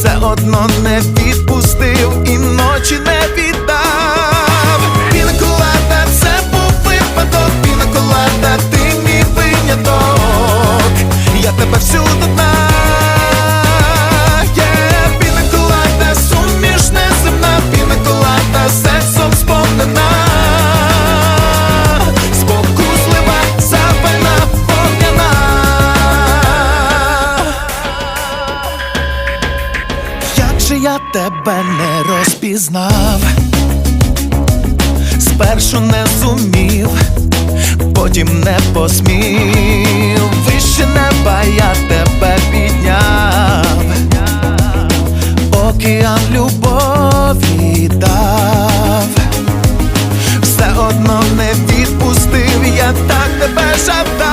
все одно не відпустив я тебе не розпізнав, спершу не зумів, потім не посмів, вище неба я тебе підняв, океан любові дав, все одно не відпустив, я так тебе жадав.